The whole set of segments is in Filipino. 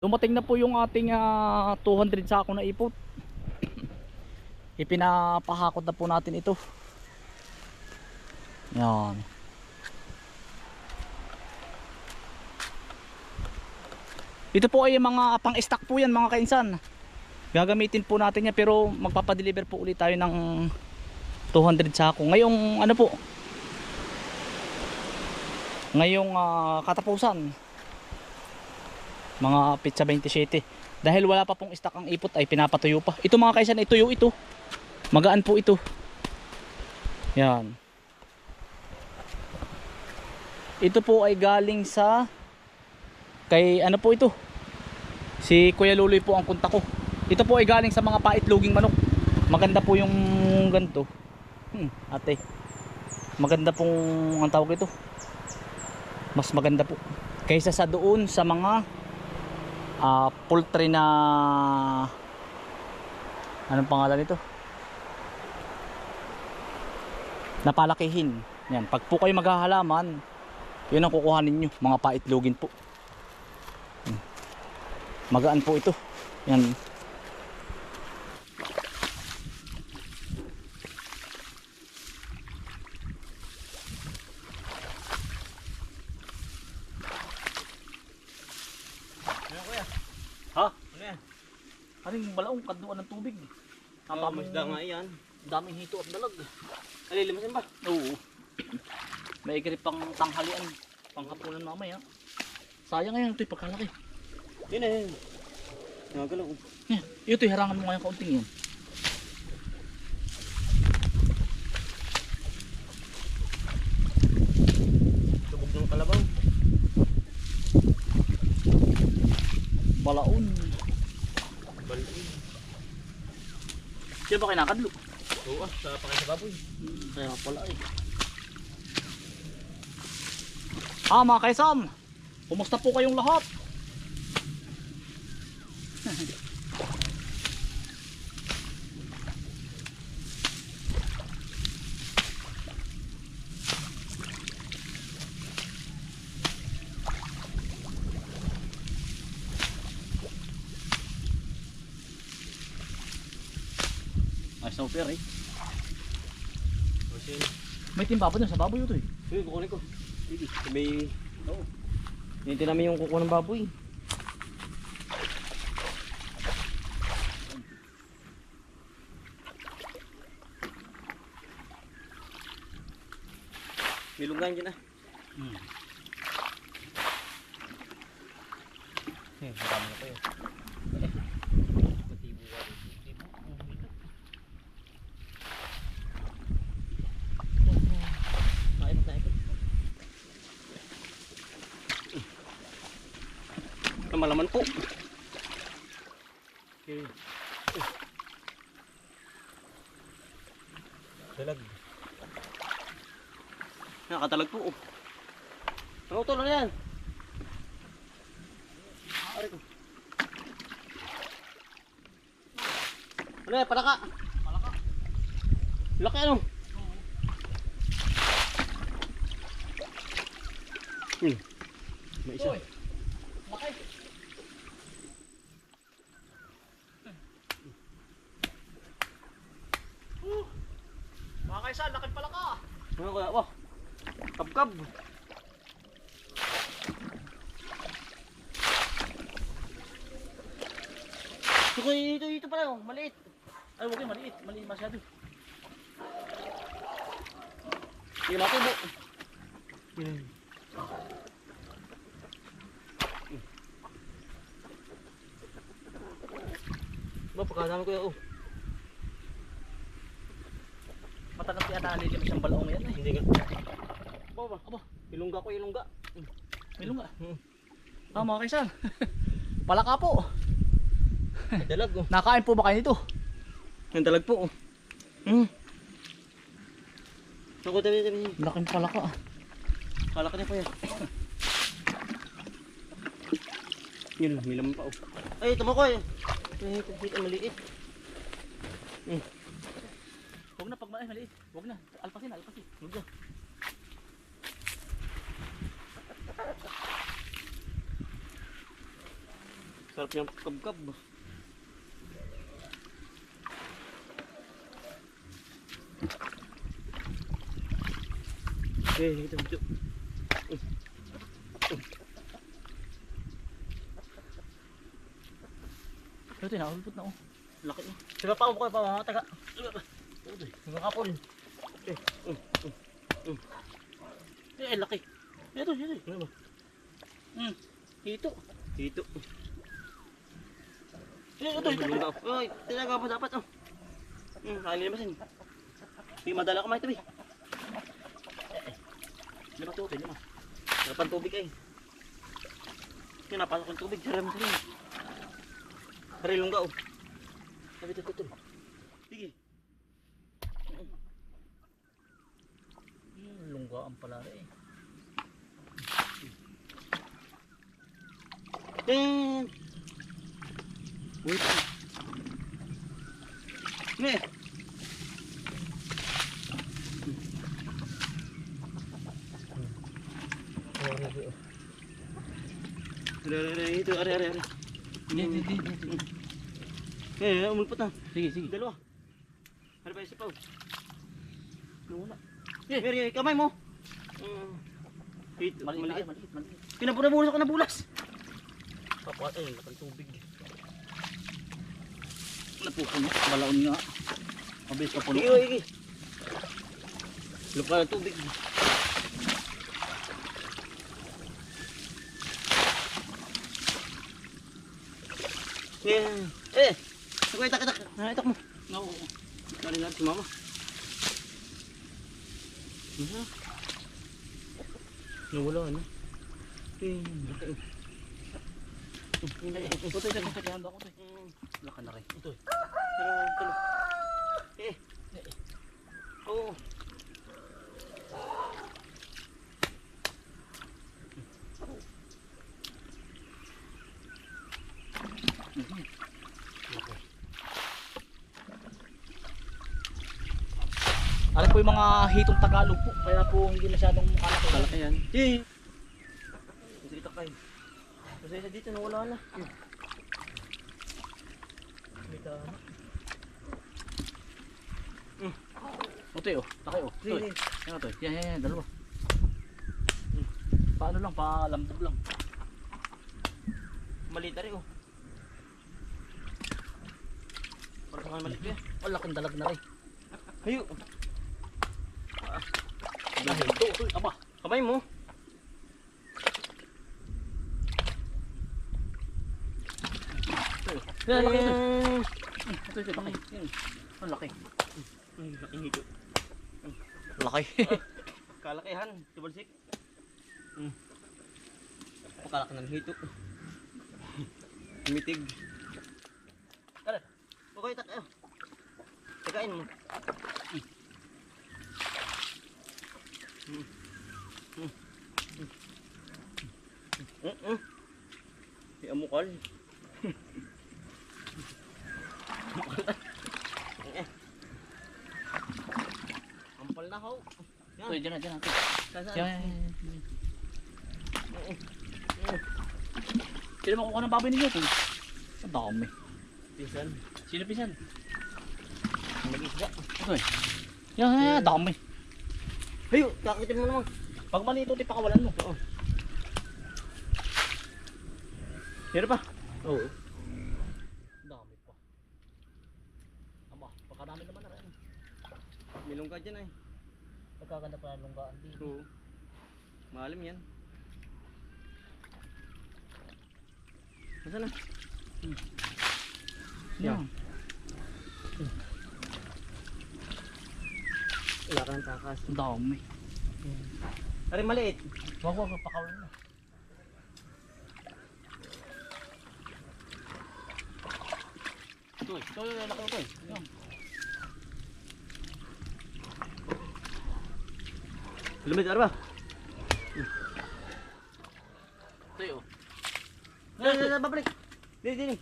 Dumating na po yung ating ah, 200 sako na ipot. Ipinapahakot na po natin ito. Yan. Ito po ay mga pang-stock po yan mga kainsan. Gagamitin po natin yan pero magpapadeliver po ulit tayo ng 200 sako. Ngayong ano po? Ngayong ah, katapusan mga pizza 27 dahil wala pa pong stock ang ipot ay pinapatuyo pa. Ito mga kaisan ituyo ito. Magaan po ito. Yan. Ito po ay galing sa kay ano po ito? Si Kuya Luloy po ang kunta ko. Ito po ay galing sa mga paitloging manok. Maganda po yung ganito. Hmm, ate. Maganda pong ang tawag ito? Mas maganda po kaysa sa doon sa mga ah poultry na anong pangalan nito? Napalakihin yan pag po kayo maghahalaman yun ang kukuhanin nyo mga paitlogin po. Hmm. magaan po ito. Yan ha Ano yan? ano yung balaong kaduan ng tubig masda nga yan. daming hito at dalag Alilimasin ba? Oo. May grip pang tanghalian, panghapunan mamaya. Sayang ngayon ito'y pagkalaki. Yun na yun. Nagalaw. Eh, ito'y harangan mo ngayon kaunting yun. Tubog ng kalabaw. Balaon. Balikin. Di ba kinakadlo? Oo ah, sa pakay sa baboy. Kaya pala eh. Ah mga kaisan, kumusta po kayong lahat? Super eh. Kasi, May timba pa dun sa baboy ito eh. yun, kukunin ko. Sige, may... Oo. Hinti namin yung kukuha ng baboy. May lunggan dyan ah. Hmm. Eh, marami na kayo. Matibo ka rin. Kain na tayo. Ah, malaman po. Okay. Dalag. Nakatalag po. Oh. Ano to lang yan? Ari ko. Ano yan? Palaka. Malaka. Laki ano? Hmm. May isa. Uy, laki. Uh, Mga kaisan, laki pala ka. Ano kaya? Wah. Kabkab. Ito, ito, ito pala. oh, Maliit. Ay, huwag yung maliit. Maliit masyado. Sige, matubo. Ba, pagkadami ko yan. Oh, Matagal kaya nalili mo siyang balaong yan eh. hindi ka. Ba, ba, aba. Ilungga ko, ilungga. May lunga. Hmm. Ah, mga kaisan. Palaka po. Dalag, oh. Nakain po ba kayo nito? May dalag po, oh. Hmm. Naku, tabi, tabi. Laking palaka. Kala ka niya pa yan. Yun, may laman pa, oh. Ay, tumako, eh. Ay, kahit ang maliit. Huwag na pag maliit, maliit. Huwag na. Alpasin, alpasin. Huwag na. Sarap niyang kabkab. Eh, ito, ito. Ito, nakapulpot na oh. Laki niya. Sige pa, ako pa, mga taga. Sige kapon. Eh, um, um, um. Eh, laki. Ito, ito, ito. Hmm. Ito. Ito. Ito, ito. ito. Uy, tinaga pa dapat, oh. Hmm, kaya nilimasin. Hindi madala ito, eh. Lima to, lima. Harapan tubig ay. Yun, napasok yung tubig. Saram mo sarin. Sarilong ka, oh. Sabi ito, ito. Sige. Hmm, lunggaan pala rin eh. Ten. Wait. Are, are, are, ito, are, are, are. Hindi, hindi, hindi, hindi. Eh, umulpot na. Sige, sige. Dalawa. Ano pa? oh? Nawala. Eh, Mary, kamay mo. Mm. Ito, Maliit, maliit. maliit. Pinabulas ako na bulas. Papatay, lakang tubig. Napupuno, balaon nga. Mabilis ka puno. Sige, sige. Lupa ng tubig. Eh, eh, ako itak itak. Itak mo. No. Nari nari si mama. Ano? Nawala ano? Eh, ito, ito, ito, handa ko. Mm. Laka na rin. Ito. Tara, talo. Eh. Oo. Ano po yung mga hitong Tagalog po, kaya po hindi masyadong kalaki. Kalaki yan. Eh. Kasi kita kayo. Kasi isa dito nawala na. May tama. Ito oh, laki oh. Ito, Sige. yan ito. Yan, yan, yan, dalawa. Hmm. Paano lang, palambog lang. Maliit na rin oh. Para sa mga maliit yan. Oh, laking dalag na rin. Hayo. Dahil ito, ito, aba. Kamay mo. Yan, laki ito. Ito, ito, laki. Ang laki. Ay, laking hito. Laki. Kalakihan. Tubalsik. Hmm. Pakalaki ng hito. Mitig. Tara. Okay, tak. ah. Tagain mo. Hmm. Hmm. Hmm. Hmm. Hmm. Di amukal. Eh. Na ho. Ito, dyan na, dyan na. Yan, yan, yan. Oo. Sino makuha ng baboy ninyo? Ang dami. Pinsan. Sino pisan? Mag-isda. Ito eh. Yan, yan, yan, dami. Hayo, kakitin mo naman. Pag mali ito, pakawalan mo. Oo. Meron pa? Oo. Dami pa. Aba, pagkadami naman na rin. Dyan ay. Pagkaganda pa ng lunggaan dito. Oo. Malam yan. Nasaan na? Yan. Wala ka ng takas. Dami. Aray maliit. Wag, wag, pakawalan mo. Ito eh. Ito, ito, laki ito eh. Yan. Lumit arba. Oh. Dali, dali, dali, babalik. Dili, dili.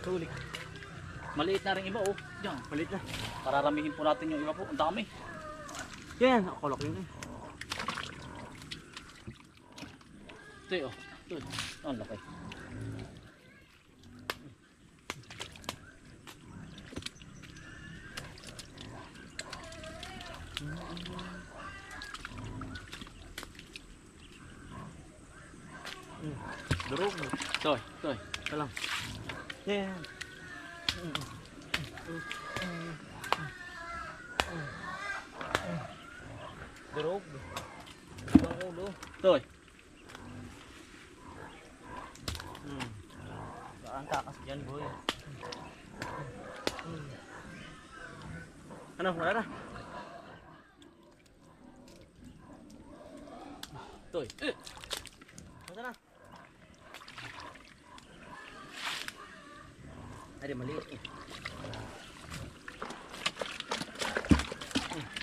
Tulik. Maliit na rin iba oh. Yan. Maliit na. Pararamihin po natin yung iba po. Ang dami. Yan, ako laki yun eh. Ito oh. Ito. Ang laki. Durog. Ito, ito. Ito lang. Yan. Durog. Ang ulo. Ito. Hmm. Baka ang takas dyan, boy. Ano, wala na. Ito. Eh. Wala na. Ay, maliit eh.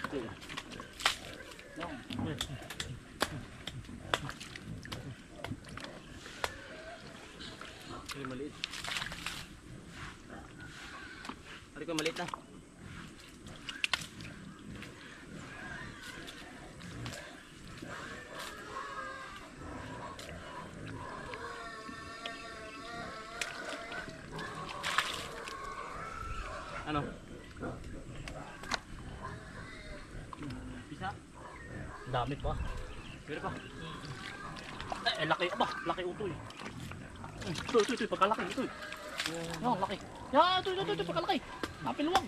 Ito. Yan. Ay, maliit. Ari ko, maliit na. Ano? Bisa? Dami pa. Meron pa. Eh, eh, laki. Aba, laki utoy. Ito, ito, ito. Pagkalaki. Ito. Yan, laki. Yan, ito, ito, ito. Pagkalaki. Napilwang.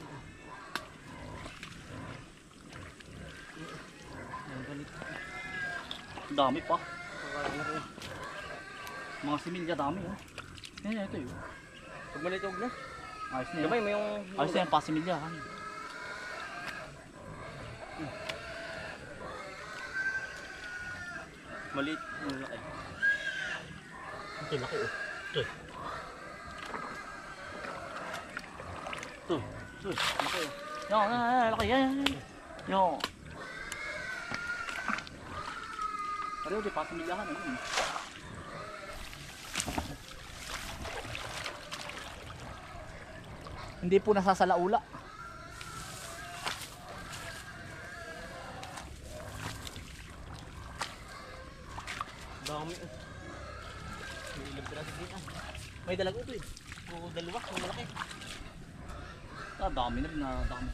Ang galit. Dami pa. Mga similya dami. Oh. Yan, ito yun. Pag maliit, huwag na. Ayos na. Gamay mo yung... Ayos na yan, pasimilya. Maliit. Yung laki. Ito, laki oh. Ito. Ito. Ito. Laki oh. Yan, yan, yan, laki. Yan, yan, yan. Yan. Pareho di, pasimilyahan. Ayun. Hindi po nasasalaula. Dami. eh. May ilang piraso dito. May dalag ito eh. Oo, dalawa. Ang malaki. Ah, dami na, na dami.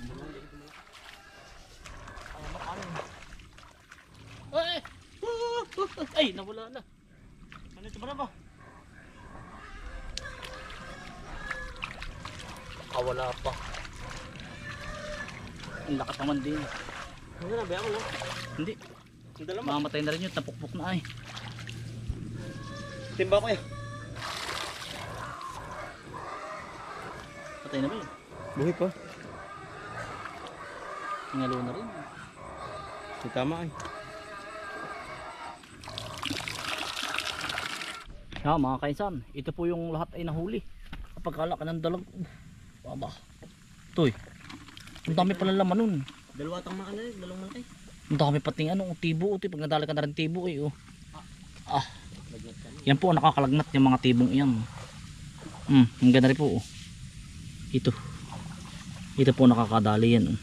Ano, ano? Ay! Ay, nawala na. Ano ito ba na ba? Kawala pa. Ang lakas naman din. Ano na, bayan ko lang. Hindi, Ang mamatay na rin yun. Napukpok na ay. Timba ko eh. Patay na ba yun? Buhay pa. Ingalo na rin. May tama eh. Yeah, mga kaisan, ito po yung lahat ay nahuli. Kapag kalaki ng dalag, baba. Toy. Ang dami pala laman nun. Dalawa tang mga ano eh. Dalawang malaki. Ang dami pating ano, tibo. Utoy. Pag nadali ka na rin tibo eh. Oh. Ah, ka. Yan po nakakalagnat yung mga tibong iyan. Hmm, ang ganda rin po. Oh. Ito. Ito po nakakadali yan. Oh.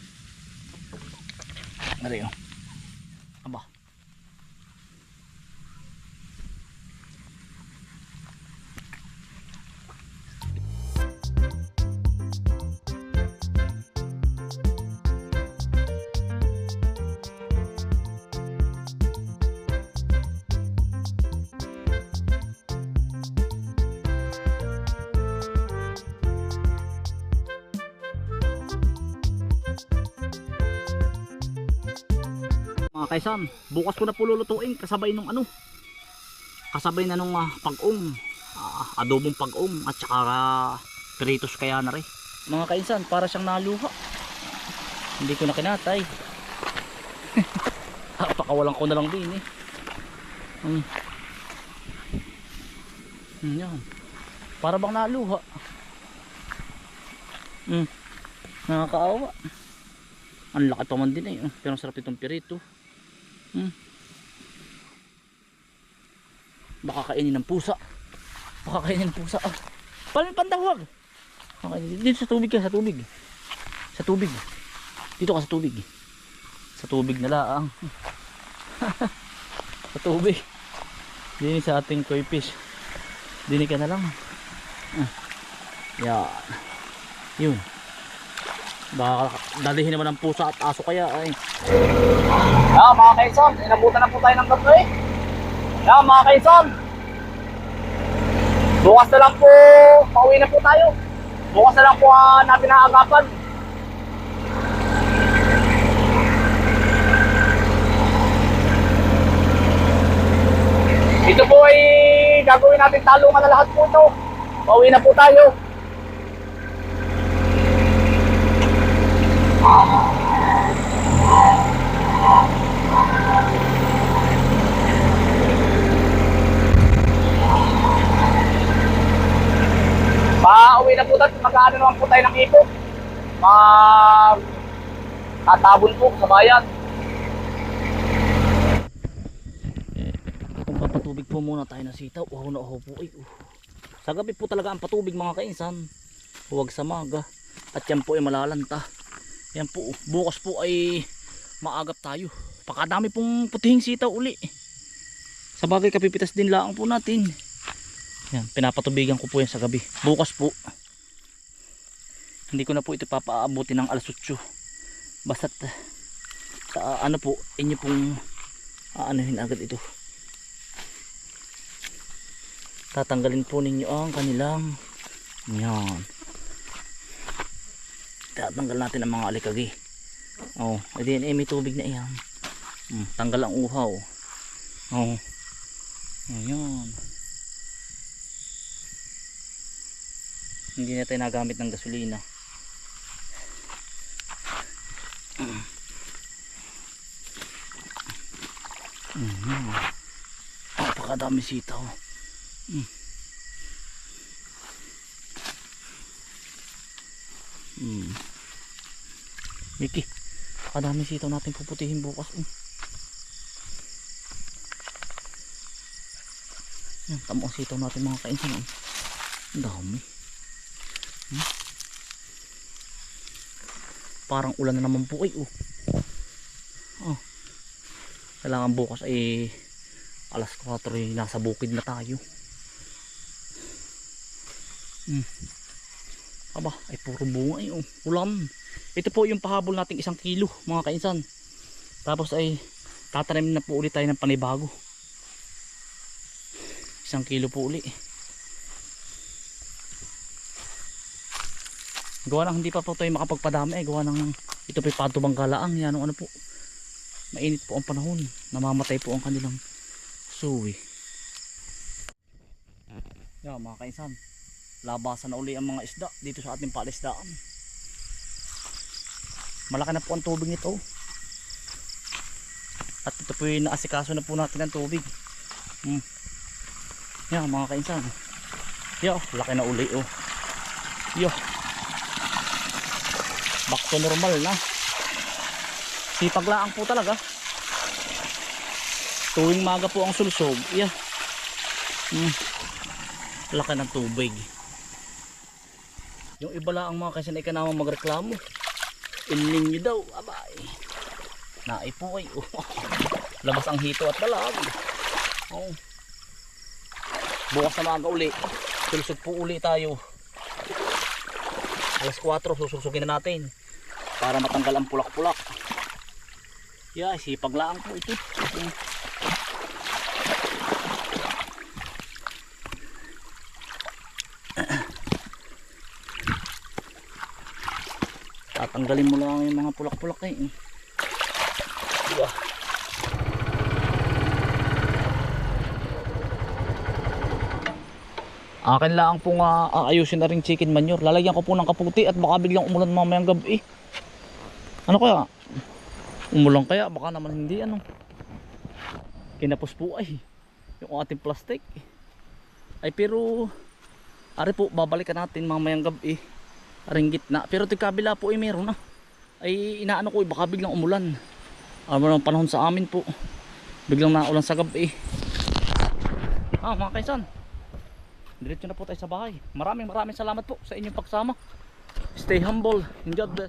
Dari oh. Aba. Mga kaisan bukas ko na po lulutuin kasabay nung ano? Kasabay na nung ah, pag-ong ah, adobong pag-ong at saka ah, peritos kaya na rin. Mga kaisan para siyang naluha. Hindi ko na kinatay. Pakawalan ko na lang din eh. Hmm. Hmm, yan. Para bang naluha. Hmm. nakakaawa. Ang laki pa man din eh. Pero sarap itong pirito. Hmm. Baka kainin ng pusa. Baka kainin ng pusa. Ah. Paano pandawag? Okay, dito sa tubig ka, sa tubig. Sa tubig. Dito ka sa tubig. Sa tubig na lang. sa tubig. Dini sa ating koi fish. Dini ka na lang. Ah. Yan. Yun. Baka dalihin naman ng pusa at aso kaya ay. Yan mga kaisan, inabutan na po tayo ng gabi. Yan mga kaisan. Bukas na lang po, pauwi na po tayo. Bukas na lang po uh, natin naagapan. Ito po ay gagawin natin talungan na lahat po ito. Pauwi na po tayo. Pauwi na po tayo. Mag-ano naman po tayo ng ipo. Mag... Tatabon po sa bayan. Papatubig po muna tayo ng sitaw, uhaw na uhaw po ay uh. Sa gabi po talaga ang patubig mga kainsan. Huwag sa maga. At yan po ay malalanta. Yan po, uh. bukas po ay maagap tayo. Pakadami pong putihing sitaw uli. Sa bagay kapipitas din lang po natin. Yan, pinapatubigan ko po yan sa gabi. Bukas po. Hindi ko na po ito papaabuti ng alas 8. Basta't sa ano po, inyo pong aanuhin agad ito tatanggalin po ninyo ang kanilang yan tatanggal natin ang mga alikagi. Oh edi eh, may tubig na iyan. Hmm, tanggal ang uhaw. Oh. Ayan hindi na tayo nagamit ng gasolina. Ayan. Napakadami sitaw. Hmm. Miki, kadami sitaw natin puputihin bukas. Um. Yan, tamo ang sitaw natin mga kainsan. Um. Ang dami. Hmm. Parang ulan na naman po ay. Oh. Oh. Kailangan bukas ay alas 4 ay nasa bukid na tayo. Hmm. Aba, ay puro bunga ay oh, ulam. Ito po yung pahabol nating isang kilo mga kainsan. Tapos ay tatanim na po ulit tayo ng panibago. Isang kilo po uli. Gawa ng hindi pa po tayo makapagpadami eh. Gawa ng ito po patubang kalaang. Yan ano po. Mainit po ang panahon. Namamatay po ang kanilang suwi. Yan mga kainsan labasan na uli ang mga isda dito sa ating palisdaan. Malaki na po ang tubig nito. At ito po yung naasikaso na po natin ang tubig. Hmm. yan mga kainsan. Yo laki na uli oh. Yo. Back to normal na. Sipag laang po talaga. Tuwing maga po ang sulsog yeah. hmm. laki ng tubig yung iba lang ang mga kasi na ikanamang magreklamo. Inling nyo daw. Abay. Naipo ay. Oh. Labas ang hito at dalag. Oh. Bukas na maga uli. Sulusog po uli tayo. Alas 4 sususugin na natin. Para matanggal ang pulak-pulak. Yeah, sipag lang po ito. Oh. Tatanggalin mo lang yung mga pulak-pulak eh. Diba akin lang po nga aayusin na rin chicken manure. Lalagyan ko po ng kaputi at baka biglang umulan mamayang gabi. Ano kaya? Umulan kaya? Baka naman hindi ano? Kinapos po ay yung ating plastic. Ay pero ari po babalikan natin mamayang gabi ringgit na pero ito kabila po ay meron na. Ay inaano ko baka biglang umulan. Ano ng panahon sa amin po. Biglang naulan sa gabi. Ah mga kaisan. Diretso na po tayo sa bahay. Maraming maraming salamat po sa inyong pagsama. Stay humble. And God bless